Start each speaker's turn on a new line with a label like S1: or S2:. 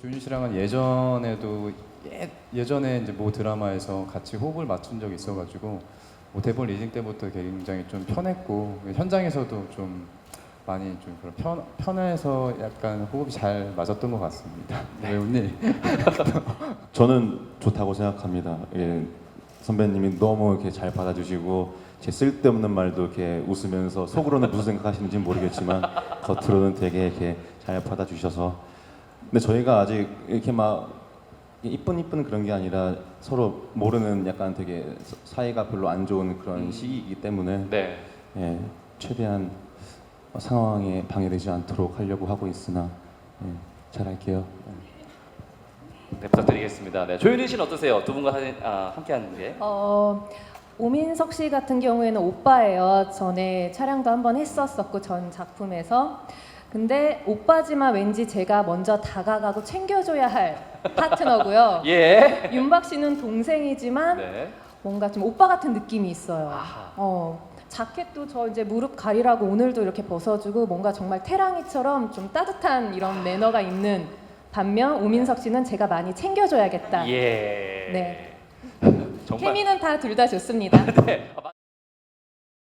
S1: 조윤 씨랑은 예전에도 예, 예전에 이제 모 드라마에서 같이 호흡을 맞춘 적이 있어가지고 뭐 대본 리딩 때부터 굉장히 좀 편했고 현장에서도 좀 많이 좀 그런 편 편해서 약간 호흡이 잘 맞았던 것 같습니다. 왜 웃니?
S2: 저는 좋다고 생각합니다. 예, 선배님이 너무 이렇게 잘 받아주시고 제 쓸데없는 말도 이렇게 웃으면서 속으로는 무슨 생각하시는지 는 모르겠지만 겉으로는 되게 이렇게 잘 받아주셔서 근데 저희가 아직 이렇게 막 이쁜 이쁜 그런 게 아니라 서로 모르는 약간 되게 사이가 별로 안 좋은 그런 시기이기 때문에
S3: 네.
S2: 예, 최대한 상황에 방해되지 않도록 하려고 하고 있으나 예, 잘할게요.
S3: 네, 부탁드리겠습니다. 네, 조윤희 씨는 어떠세요? 두 분과 하- 아, 함께 하는 게?
S4: 어, 오민석 씨 같은 경우에는 오빠예요. 전에 촬영도 한번 했었었고 전 작품에서. 근데 오빠지만 왠지 제가 먼저 다가가고 챙겨줘야 할 파트너고요.
S3: 예.
S4: 윤박 씨는 동생이지만
S3: 네.
S4: 뭔가 좀 오빠 같은 느낌이 있어요.
S3: 아하.
S4: 어, 자켓도 저 이제 무릎 가리라고 오늘도 이렇게 벗어주고 뭔가 정말 태랑이처럼 좀 따뜻한 이런 매너가 있는 반면 오민석 씨는 제가 많이 챙겨줘야겠다.
S3: 예.
S4: 네.
S3: 정말.
S4: 케미는 다 둘 다 좋습니다.
S3: 네. 아,